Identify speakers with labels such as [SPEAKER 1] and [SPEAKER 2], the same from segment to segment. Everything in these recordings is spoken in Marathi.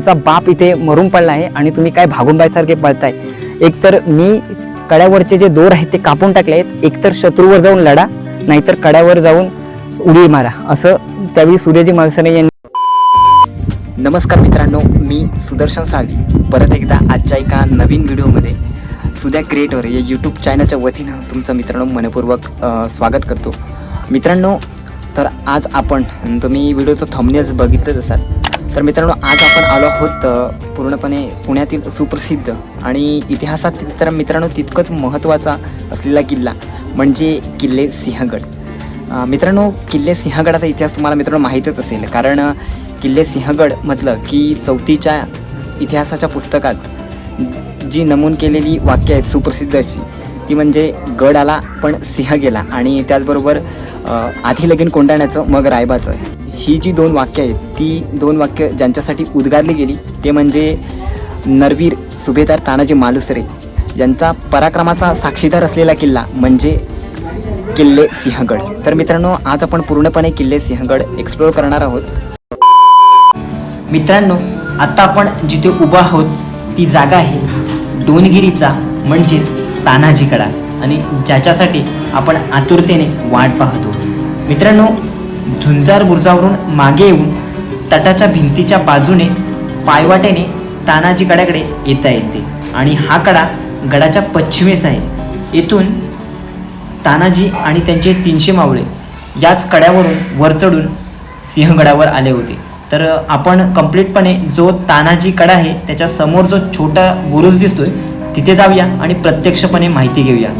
[SPEAKER 1] चा बाप इथे मरून पडला आहे आणि तुम्ही काय भागुंबाईसारखे पळताय. एकतर मी कड्यावरचे जे दोर आहेत ते कापून टाकले आहेत. एकतर शत्रूवर जाऊन लढा नाहीतर कड्यावर जाऊन उडी मारा असं त्यावेळी सूर्यजी माणसाने यांनी नमस्कार मित्रांनो मी सुदर्शन साळवी. परत एकदा आजच्या एका नवीन व्हिडिओमध्ये सुद्या क्रिएटर या यूट्यूब चॅनलच्या वतीनं तुमचं मित्रांनो मनपूर्वक स्वागत करतो. मित्रांनो तर आज आपण तुम्ही व्हिडिओचं थंबनेल्स बघितलंच असाल. तर मित्रांनो आज आपण आलो आहोत पूर्णपणे पुण्यातील सुप्रसिद्ध आणि इतिहासात तर मित्रांनो तितकंच महत्त्वाचा असलेला किल्ला म्हणजे किल्ले सिंहगड. मित्रांनो किल्ले सिंहगडाचा इतिहास तुम्हाला मित्रांनो माहीतच असेल कारण किल्ले सिंहगड म्हटलं की चौथीच्या इतिहासाच्या पुस्तकात जी नमूद केलेली वाक्य आहेत सुप्रसिद्ध अशी ती म्हणजे गड आला पण सिंह गेला आणि त्याचबरोबर आधी लगीन कोंडाण्याचं मग रायबाचं ही जी दोन वाक्य आहेत ती दोन वाक्य ज्यांच्यासाठी उद्गारली गेली ते म्हणजे नरवीर सुभेदार तानाजी मालुसरे यांचा पराक्रमाचा साक्षीदार असलेला किल्ला म्हणजे किल्ले सिंहगड. तर मित्रांनो आज आपण पूर्णपणे किल्ले सिंहगड एक्सप्लोअर करणार आहोत. मित्रांनो आत्ता आपण जिथे उभा आहोत ती जागा आहे दोनगिरीचा म्हणजेच तानाजीकडा. आणि ज्याच्यासाठी आपण आतुरतेने वाट पाहतो. मित्रांनो झुंजार बुर्जावरून मागे येऊन तटाच्या भिंतीच्या बाजूने पायवाटेने तानाजीकड्याकडे येता येते. आणि हा कडा गडाच्या पश्चिमेस आहे. येथून तानाजी आणि त्यांचे तीनशे मावळे याच कड्यावरून वर चढून सिंहगडावर आले होते. तर आपण कम्प्लीटपणे जो तानाजी कडा आहे त्याच्यासमोर जो छोटा बुरुज दिसतोय तिथे जाऊया आणि प्रत्यक्षपणे माहिती घेऊया.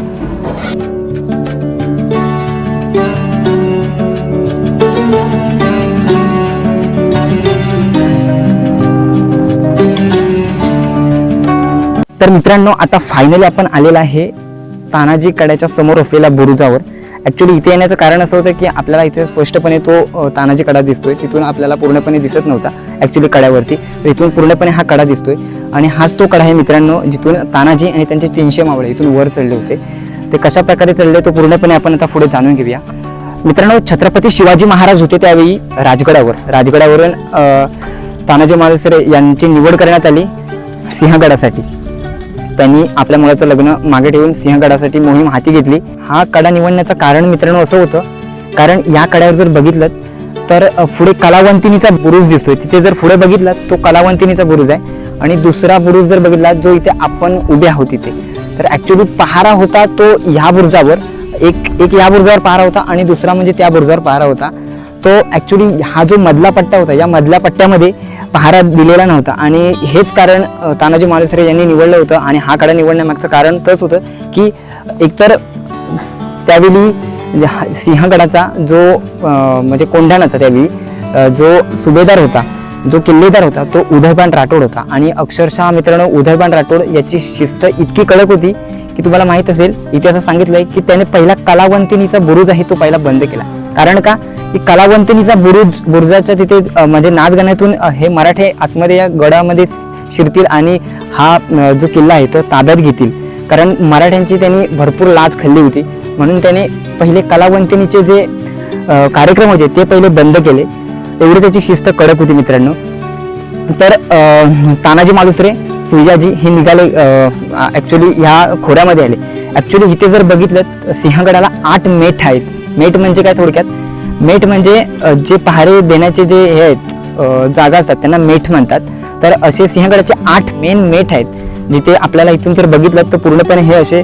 [SPEAKER 1] तर मित्रांनो आता फायनली आपण आलेला आहे तानाजी कड्याच्या समोर असलेल्या बुरुजावर. ॲक्च्युली इथे येण्याचं कारण असं होतं की आपल्याला इथे स्पष्टपणे तो तानाजी कडा दिसतोय. तिथून आपल्याला पूर्णपणे दिसत नव्हता ॲक्च्युली कड्यावरती. तर इथून पूर्णपणे हा कडा दिसतोय. आणि हाच तो कडा आहे मित्रांनो जिथून तानाजी आणि त्यांचे तीनशे मावळे इथून वर चढले होते. ते कशा प्रकारे चढले तो पूर्णपणे आपण आता पुढे जाणून घेऊया. मित्रांनो छत्रपती शिवाजी महाराज होते त्यावेळी राजगडावर. राजगडावरून तानाजी महाराज यांची निवड करण्यात आली सिंहगडासाठी. त्यांनी आपल्या मुलाचं लग्न मागे ठेवून सिंहगडासाठी मोहीम हाती घेतली. हा कडा निवडण्याचं कारण मित्रांनो असं होतं. कारण या कड्यावर जर बघितलं तर पुढे कलावंतिनीचा बुरुज दिसतोय. तिथे जर पुढे बघितलं तो कलावंतिनीचा बुरुज आहे. आणि दुसरा बुरुज जर बघितला जो इथे आपण उभे आहोत तिथे तर ऍक्च्युली पहारा होता तो ह्या बुरुजावर. एक एक या बुरुजावर पहारा होता आणि दुसरा म्हणजे त्या बुरुजावर पहारा होता. तो ॲक्च्युली हा जो मधला पट्टा होता या मधल्या पट्ट्यामध्ये पहारा दिलेला नव्हता. आणि हेच कारण तानाजी मालुसरे यांनी निवडलं होतं आणि हा कडा निवडण्यामागचं कारण तच होतं की एकतर त्यावेळी हा- सिंहगडाचा जो म्हणजे कोंढाणाचा त्यावेळी जो सुभेदार होता जो किल्लेदार होता तो उदयपान राठोड होता. आणि अक्षरशः मित्रांनो उदयपान राठोड याची शिस्त इतकी कडक होती की तुम्हाला माहीत असेल इतिहासात सांगितलंय की त्याने पहिला कलावंतिनीचा बुरुज आहे तो पहिला बंद केला. कारण का? की कलावंतिनीचा बुरुज बुरुजाच्या तिथे म्हणजे नाचगाण्यातून हे मराठे आतमध्ये या गडामध्ये शिरतील आणि हा जो किल्ला आहे तो ताब्यात घेतील. कारण मराठ्यांची त्यांनी भरपूर लाच खाल्ली होती. म्हणून त्याने पहिले कलावंतिनीचे जे कार्यक्रम होते ते पहिले बंद केले. एवढी त्याची शिस्त कडक होती मित्रांनो. तर तानाजी मालुसरे सुजाजी हे निघाले ॲक्च्युली ह्या खोऱ्यामध्ये आले. ॲक्च्युली इथे जर बघितलं सिंहगडाला आठ मेठ आहेत. मेठ म्हणजे काय थोडक्यात? मेठ म्हणजे जे पहारे देण्याचे जे हे आहेत जागा असतात त्यांना मेठ म्हणतात. तर असे सिंहगडाचे आठ मेन मेठ आहेत जिथे आपल्याला इथून जर बघितलं तर पूर्णपणे हे असे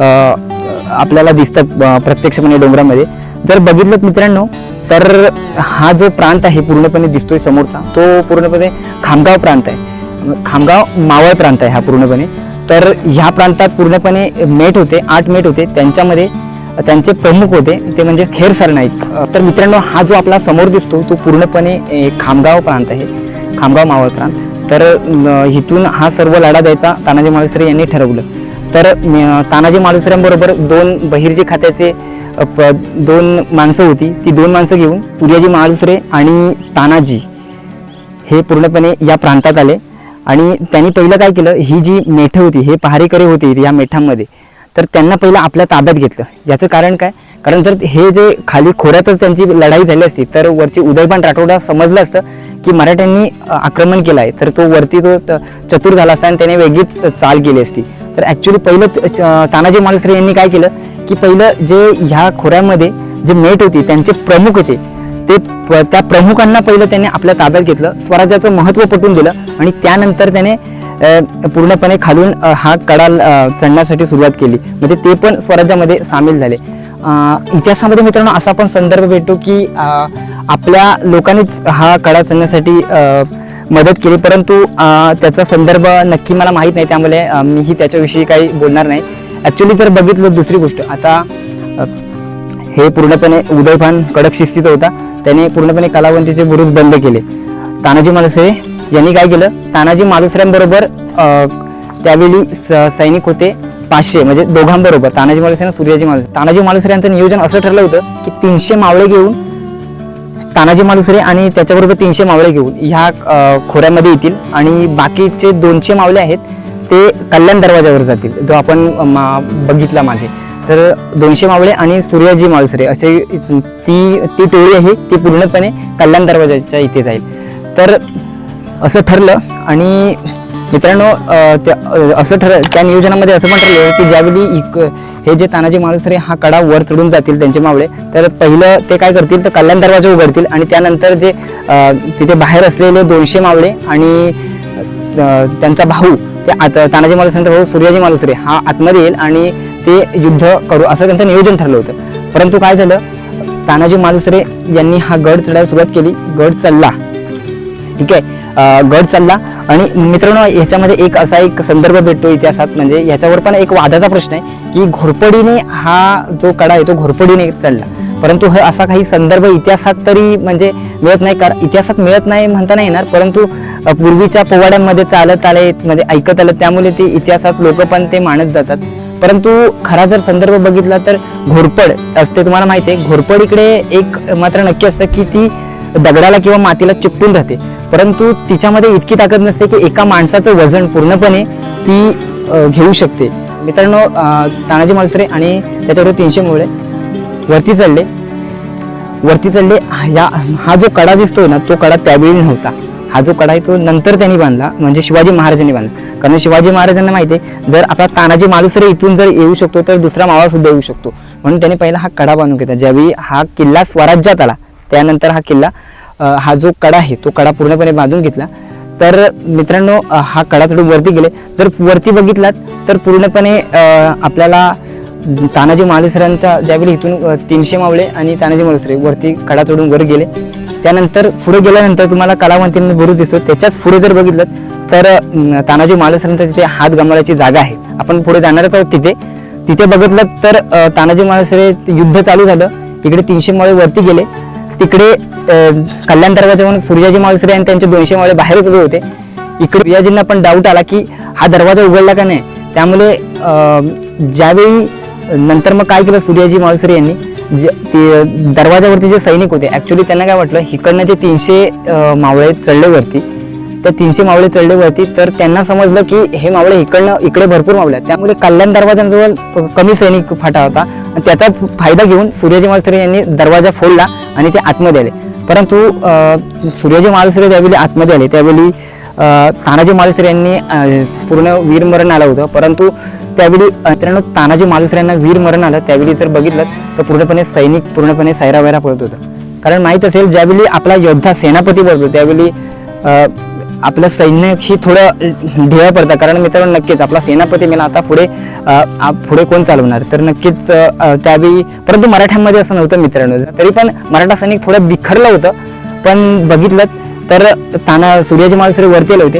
[SPEAKER 1] आपल्याला दिसतात प्रत्यक्षपणे डोंगरामध्ये. जर बघितलं मित्रांनो तर हा जो प्रांत आहे पूर्णपणे दिसतोय समोरचा. तो पूर्णपणे खामगाव प्रांत आहे. खामगाव मावळ प्रांत आहे हा पूर्णपणे. तर ह्या प्रांतात पूर्णपणे मेट होते आठ मेट होते. त्यांच्यामध्ये त्यांचे प्रमुख होते ते म्हणजे खेर सरनाईक तर मित्रांनो हा जो आपला समोर दिसतो तो पूर्णपणे खामगाव प्रांत आहे खामगाव मावळ प्रांत. तर इथून हा सर्व लढा द्यायचा तानाजी मालुसरे यांनी ठरवलं. तर तानाजी मालुसऱ्यांबरोबर दोन बहिर्जी खात्याचे प- दोन माणसं होती. ती दोन माणसं घेऊन सूर्याजी मालुसरे आणि तानाजी हे पूर्णपणे या प्रांतात आले. आणि त्यांनी पहिलं काय केलं? ही जी मेठं होती हे पहारेकरे होती या मेठांमध्ये तर त्यांना पहिलं आपल्या ताब्यात घेतलं. याचं कारण काय? कारण जर हे जे खाली खोऱ्यातच त्यांची लढाई झाली असती तर वरची उदयपान राठोडा समजलं असतं की मराठ्यांनी आक्रमण केलं आहे तर तो वरती तो चतुर झाला असता आणि त्याने वेगळीच चाल केली असती. तर ॲक्च्युली पहिलं तानाजी मालुसरे यांनी काय केलं? की पहिलं जे ह्या खोऱ्यामध्ये जे मेट होती त्यांचे प्रमुख होते ते प- त्या प्रमुखांना पहिलं त्याने आपल्या ताब्यात घेतलं स्वराज्याचं महत्त्व पटवून दिलं आणि त्यानंतर त्याने पूर्णपणे खालून हा कडा चढण्यासाठी सुरुवात केली. म्हणजे ते पण स्वराज्यामध्ये सामील झाले. इतिहासामध्ये मित्रांनो असा पण संदर्भ भेटतो की आपल्या लोकांनीच हा कडा चढण्यासाठी मदत केली. परंतु त्याचा संदर्भ नक्की मला माहीत नाही. त्यामुळे मीही त्याच्याविषयी काही बोलणार नाही. ॲक्च्युली जर बघितलं दुसरी गोष्ट आता हे पूर्णपणे उदयभान कडक शिस्तीत होता. त्याने पूर्णपणे कलावंतीचे बुरुज बंद केले. तानाजी मालुसरे यांनी काय केलं? तानाजी मालुसऱ्यांबरोबर त्यावेळी स- सैनिक होते पाचशे म्हणजे दोघांबरोबर तानाजी मालुसरे आणि सूर्याजी मालुसरे तानाजी मालुसरे यांचं नियोजन असं ठरलं होतं की तीनशे मावळे घेऊन तानाजी मालुसरे आणि त्याच्याबरोबर तीनशे मावळे घेऊन ह्या खोऱ्यामध्ये येतील आणि बाकीचे दोनशे मावळे आहेत ते कल्याण दरवाजावर जातील. जो आपण मा- बघितला मागे. तर दोनशे मावळे आणि सूर्याजी मालुसरे असे ती ती टोळी आहे ती पूर्णपणे कल्याण दरवाजाच्या इथे जाईल. तर असं ठरलं आणि मित्रांनो त्या असं ठर त्या नियोजनामध्ये असं पण ठरलं की ज्यावेळी इक हे जे तानाजी मालुसरे हा कडा वर चढून जातील त्यांचे मावळे तर पहिलं ते काय करतील तर कल्याण दरवाजा उघडतील आणि त्यानंतर जे तिथे बाहेर असलेले दोनशे मावळे आणि त्यांचा भाऊ ते आत तानाजी मालुसरेंचा भाऊ सूर्याजी मालुसरे हा आतमध्ये येईल आणि ते युद्ध करू असं त्यांचं नियोजन ठरलं होतं. परंतु काय झालं? तानाजी मालुसरे यांनी हा गड चढायला सुरुवात केली. गड चढला ठीक आहे? अं, गड चालला. आणि मित्रांनो ह्याच्यामध्ये एक असा एक संदर्भ भेटतो इतिहासात. म्हणजे याच्यावर पण एक वादाचा प्रश्न आहे की घोरपडीने हा जो कडा आहे तो घोरपडीने चढला परंतु हे असा काही संदर्भ इतिहासात तरी म्हणजे मिळत नाही. कारण इतिहासात मिळत नाही म्हणता नाही येणार. परंतु पूर्वीच्या पोवाड्यांमध्ये चालत आले म्हणजे ऐकत आलं त्यामुळे ते इतिहासात लोक पण ते मानत जातात. परंतु खरा जर संदर्भ बघितला तर घोरपड असते. तुम्हाला माहिती आहे घोरपड इकडे एक मात्र नक्की असतं की ती दगडाला किंवा मातीला चिपटून राहते. परंतु तिच्यामध्ये इतकी ताकद नसते की एका माणसाचं वजन पूर्णपणे ती घेऊ शकते. मित्रांनो तानाजी मालसरे आणि त्याच्यावर तीनशे मुळे वरती चढले. वरती चढले या हा जो कडा दिसतोय ना तो कडा त्यावेळी नव्हता. हा जो कडा आहे तो नंतर त्यांनी बांधला म्हणजे शिवाजी महाराजांनी बांधला. कारण शिवाजी महाराजांना माहिती आहे जर आपला तानाजी मालुसरे इथून जर येऊ शकतो तर दुसरा मावळा सुद्धा येऊ शकतो. म्हणून त्यांनी पहिला हा कडा बांधून घेतला. ज्यावेळी हा किल्ला स्वराज्यात आला त्यानंतर हा किल्ला हा जो कडा आहे तो कडा पूर्णपणे बांधून घेतला. तर मित्रांनो हा कडा चढून वरती गेले जर वरती बघितलात तर पूर्णपणे आपल्याला तानाजी मालुसरांचा ज्यावेळी इथून तीनशे मावळे आणि तानाजी मालुसरे वरती कडा चढून वर गेले त्यानंतर पुढे गेल्यानंतर तुम्हाला कलावंतींनी बुरुज दिसतो. त्याच्याच पुढे जर बघितलं तर तानाजी महाराजांचा तिथे हात गमावायची जागा आहे. आपण पुढे जाणारच आहोत तिथे. तिथे बघितलं तर तानाजी मालुसरे युद्ध चालू झालं. इकडे तीनशे माळे वरती गेले. तिकडे कल्याण कल्याण म्हणून सूर्याजी माळसरे आणि त्यांचे दोनशे माळे बाहेरच उभे होते. इकडे सूर्याजींना पण डाऊट आला की हा दरवाजा उघडला का नाही? त्यामुळे ज्यावेळी नंतर मग काय केलं सूर्याजी माळसरे यांनी? जे ते दरवाजावरती जे सैनिक होते ॲक्च्युली त्यांना काय वाटलं इकडनं जे तीनशे मावळे चढले वरती त्या तीनशे मावळे चढले वरती तर त्यांना समजलं की हे मावळे इकडनं इकडे भरपूर मावळे आहेत. त्यामुळे कल्याण दरवाजांजवळ कमी सैनिक फाटा होता आणि त्याचाच फायदा घेऊन सूर्यजी मालुसरे यांनी दरवाजा फोडला आणि ते आतमध्ये आले. परंतु सूर्यजी सूर्याजी मालुसरे त्यावेळी आतमध्ये आले त्यावेळी तानाजी मालुसरे यांनी पूर्ण वीरमरण आलं होतं. परंतु त्यावेळी मित्रांनो तानाजी मालुसरे यांना वीरमरण आलं. त्यावेळी जर बघितलं तर पूर्णपणे सैनिक पूर्णपणे सैरावैरा पळत पडत होतं. कारण माहीत असेल ज्यावेळी आपला योद्धा सेनापती बनतो त्यावेळी आपल्या आपलं सैन्य ही थोडं ढेळ पडतं. कारण मित्रांनो नक्कीच आपला सेनापती मेला. आता पुढे पुढे कोण चालवणार? तर नक्कीच त्यावेळी परंतु मराठ्यांमध्ये असं नव्हतं मित्रांनो. तरी पण मराठा सैनिक थोडं बिखरलं होतं. पण बघितलं तर ताना सूर्याजी मालुसरे वरती आले होते.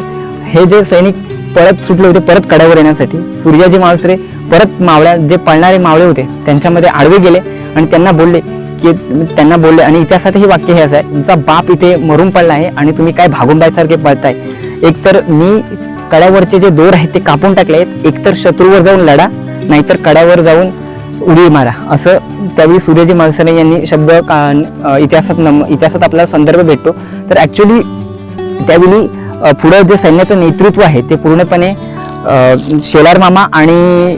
[SPEAKER 1] हे जे सैनिक परत सुटले होते परत कड्यावर येण्यासाठी सूर्याजी मालुसरे परत मावळ्या जे पळणारे मावळे होते त्यांच्यामध्ये आडवे गेले आणि त्यांना बोलले की त्यांना बोलले आणि इतिहासात हे वाक्य हे असं आहे तुमचा बाप इथे मरून पडला आहे आणि तुम्ही काय भागुंबायसारखे पळताय. एकतर मी कड्यावरचे जे दोर आहेत ते कापून टाकले आहेत. एकतर शत्रूवर जाऊन लढा नाहीतर कड्यावर जाऊन उडी मारा असं त्यावेळी सूर्यजी मालसरे यांनी शब्द का- इतिहासात नम इतिहासात आपल्याला संदर्भ भेटतो. तर ॲक्च्युली त्यावेळी पुढं जे सैन्याचं नेतृत्व आहे ते पूर्णपणे शेलार मामा आणि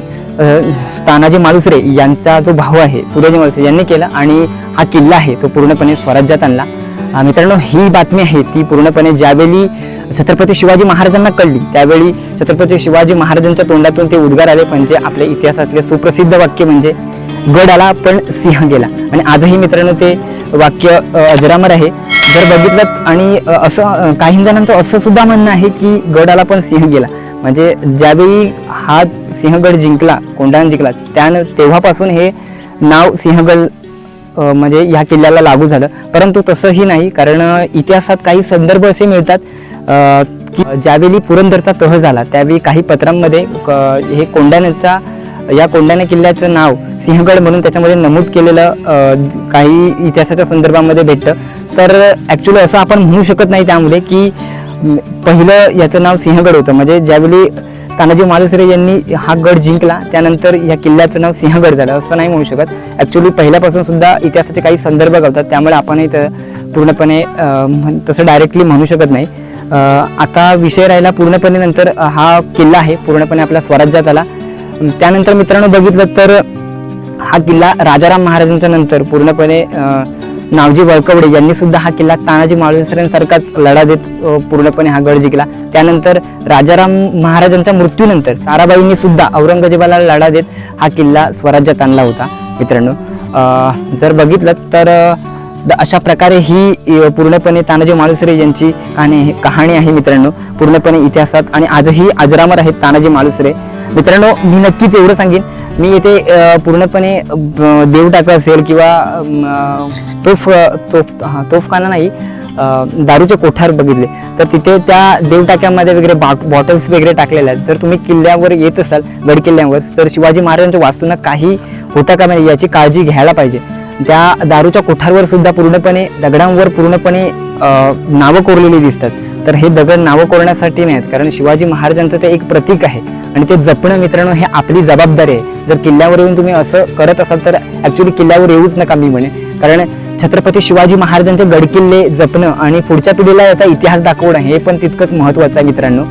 [SPEAKER 1] तानाजी मालुसरे यांचा जो भाऊ आहे सूर्यजी मालुसरे यांनी केला आणि हा किल्ला आहे तो पूर्णपणे स्वराज्यात आणला. मित्रांनो ही बातमी आहे ती पूर्णपणे ज्यावेळी छत्रपती शिवाजी महाराजांना कळली त्यावेळी छत्रपती शिवाजी महाराजांच्या तोंडातून ते उद्गार आले म्हणजे आपल्या इतिहासातले सुप्रसिद्ध वाक्य म्हणजे गड आला पण सिंह गेला. आणि आजही मित्रांनो ते वाक्य अजरामर आहे. जर बघितलं आणि असं काही जणांचं असं सुद्धा म्हणणं आहे की गड आला पण सिंह गेला. म्हणजे ज्यावेळी हा सिंहगड जिंकला कोंढाणा जिंकला त्यानं तेव्हापासून हे नाव सिंहगड म्हणजे ह्या किल्ल्याला लागू झालं. परंतु तसंही नाही कारण इतिहासात काही संदर्भ असे मिळतात की ज्यावेळी पुरंदरचा तह झाला त्यावेळी काही पत्रांमध्ये हे कोंढाण्याचा या कोंढाणा किल्ल्याचं नाव सिंहगड म्हणून त्याच्यामध्ये नमूद केलेलं काही इतिहासाच्या संदर्भामध्ये भेटतं. तर ॲक्च्युली असं आपण म्हणू शकत नाही त्यामुळे की पहिलं याचं नाव सिंहगड होतं. म्हणजे ज्यावेळी तानाजी मालुसरे यांनी हा गड जिंकला. त्यानंतर या किल्ल्याचं नाव सिंहगड झालं. असं नाही म्हणू शकत. ॲक्च्युली पहिल्यापासून सुद्धा इतिहासाचे काही संदर्भ गावतात त्यामुळे आपण इथं पूर्णपणे म्हण- तसं डायरेक्टली म्हणू शकत नाही. आता विषय राहिला पूर्णपणे नंतर हा किल्ला आहे. पूर्णपणे आपल्या स्वराज्यात आला. त्यानंतर मित्रांनो बघितलं तर हा किल्ला राजाराम महाराजांच्या नंतर पूर्णपणे नावजी वळकवडे यांनी सुद्धा हा किल्ला तानाजी मालुसऱ्यांसारखाच लढा देत पूर्णपणे हा गड जिंकला. त्यानंतर राजाराम महाराजांच्या मृत्यूनंतर ताराबाईंनी सुद्धा औरंगजेबाला लढा देत हा किल्ला स्वराज्यात आणला होता. मित्रांनो जर बघितलं तर अशा प्रकारे ही पूर्णपणे तानाजी मालुसरे यांची कहाणी कहाणी आहे मित्रांनो. पूर्णपणे इतिहासात आणि आजही अजरामर आहेत तानाजी मालुसरे मित्रांनो मी नक्कीच एवढं सांगेन. मी येथे पूर्णपणे ब- देवटाका असेल किंवा तोफ तोफ हां तोफखाना नाही दारूचे कोठार बघितले. तर तिथे त्या देवटाक्यामध्ये वगैरे बॉटल्स वगैरे टाकलेल्या आहेत. जर तुम्ही किल्ल्यावर येत असाल गड किल्ल्यावर तर शिवाजी महाराजांच्या वास्तूंना काही होता का नाही याची काळजी घ्यायला पाहिजे. त्या दारूच्या कोठारवर सुद्धा पूर्णपणे दगडांवर पूर्णपणे नावं कोरलेली दिसतात. तर हे दगड नावं कोरण्यासाठी नाहीत कारण शिवाजी महाराजांचं ते एक प्रतीक आहे. आणि ते जपणं मित्रांनो हे आपली जबाबदारी आहे. जर किल्ल्यावर येऊन तुम्ही असं करत असाल तर ॲक्च्युली किल्ल्यावर येऊच नका मी म्हणे. कारण छत्रपती शिवाजी महाराजांचे गडकिल्ले जपणं आणि पुढच्या पिढीला याचा इतिहास दाखवणं हे पण तितकंच महत्त्वाचं आहे मित्रांनो.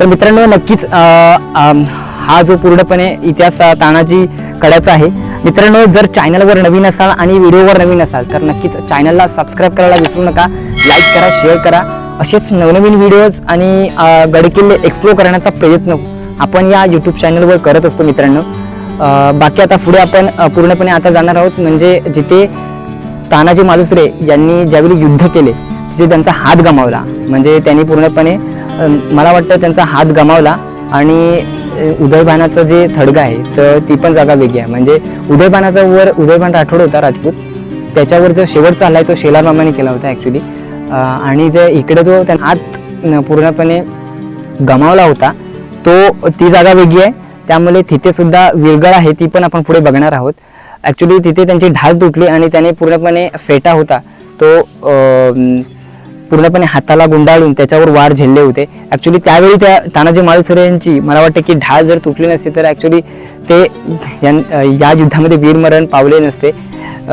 [SPEAKER 1] तर मित्रांनो नक्कीच हा जो पूर्णपणे इतिहास तानाजी कड्याचा आहे. मित्रांनो जर चॅनलवर नवीन असाल आणि व्हिडिओवर नवीन असाल तर नक्कीच चॅनलला सबस्क्राईब करायला विसरू नका. लाईक करा शेअर करा. असेच नवनवीन व्हिडिओज आणि गडकिल्ले एक्सप्लोर करण्याचा प्रयत्न आपण या यूट्यूब चॅनलवर करत असतो मित्रांनो. बाकी आता पुढे आपण पूर्णपणे आता जाणार आहोत. म्हणजे जिथे तानाजी मालुसरे यांनी ज्यावेळी युद्ध केले तिथे त्यांचा हात गमावला. म्हणजे त्यांनी पूर्णपणे मला वाटतं त्यांचा हात गमावला आणि उदयभानाचं जे थडगा आहे तर ती पण जागा वेगळी आहे. म्हणजे उदयभानाचा वर उदयभान राठोड होता राजपूत. त्याच्यावर जो शेवटचा चाललाय तो शेलार मामाने केला होता ॲक्च्युली आणि जे इकडे जो त्या आत पूर्णपणे गमावला होता तो ती जागा वेगळी आहे. त्यामुळे तिथे सुद्धा विरगळ आहे ती पण आपण पुढे बघणार आहोत. ॲक्च्युली तिथे त्यांची ढाल तुटली आणि त्याने पूर्णपणे फेटा होता. तो पूर्णपणे हाताला गुंडाळून त्याच्यावर वार झेलले होते. ॲक्च्युली त्यावेळी त्या तानाजी मालुसरे यांची मला वाटतं की ढाल जर तुटली नसती तर ॲक्च्युली ते यां- या युद्धामध्ये वीरमरण पावले नसते.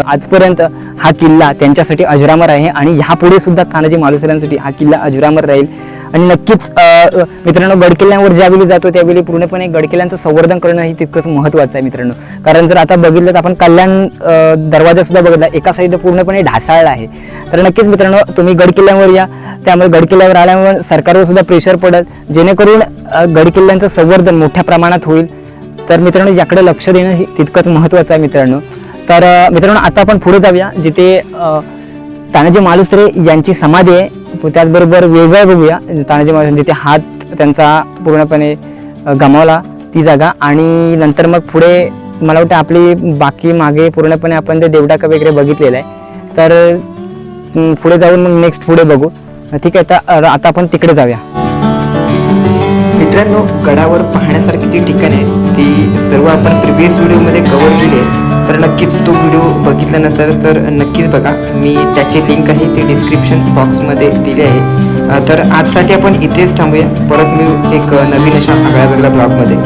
[SPEAKER 1] आजपर्यंत हा किल्ला त्यांच्यासाठी अजरामर आहे आणि ह्यापुढे सुद्धा तानाजी मालुसऱ्यांसाठी हा किल्ला अजरामर राहील. आणि नक्कीच मित्रांनो गडकिल्ल्यांवर ज्यावेळी जातो त्यावेळी पूर्णपणे गडकिल्ल्यांचं संवर्धन करणं ही तितकंच महत्त्वाचं आहे मित्रांनो. कारण जर आता बघितलं तर आपण कल्याण दरवाजासुद्धा दरवाजा सुद्धा बघितला एका साईड पूर्णपणे ढासाळला आहे. तर नक्कीच मित्रांनो तुम्ही गडकिल्ल्यांवर या. त्यामुळे गडकिल्ल्यावर आल्यामुळे सरकारवर सुद्धा प्रेशर पडेल. जेणेकरून गडकिल्ल्यांचं संवर्धन मोठ्या प्रमाणात होईल. तर मित्रांनो याकडे लक्ष देणं तितकंच महत्त्वाचं आहे मित्रांनो. तर मित्रांनो आता आपण पुढे जाऊया जिथे तानाजी मालुसरे यांची समाधी आहे. त्याचबरोबर वेगळं बघूया तानाजी मालुसरे जिथे हात त्यांचा पूर्णपणे गमावला ती जागा. आणि नंतर मग पुढे मला वाटतं आपली बाकी मागे पूर्णपणे आपण ते देवडाका वगैरे बघितलेलं आहे. तर पुढे जाऊन मग नेक्स्ट पुढे बघू. ठीक आहे तर आता आपण तिकडे जाऊया.
[SPEAKER 2] मित्रांनो गडावर पाहण्यासारखी जी ठिकाणे आहेत ती सर्व आपण प्रिव्हियस व्हिडिओमध्ये कवर केले तर नक्कीच तो व्हिडिओ बघितला नसेल तर नक्कीच बघा. मी त्याची लिंक आहे ती डिस्क्रिप्शन बॉक्समध्ये दिली आहे. तर आजसाठी आपण इथेच थांबूया. परत मी एक नवीन अशा आगळ्या वेगळ्या ब्लॉगमध्ये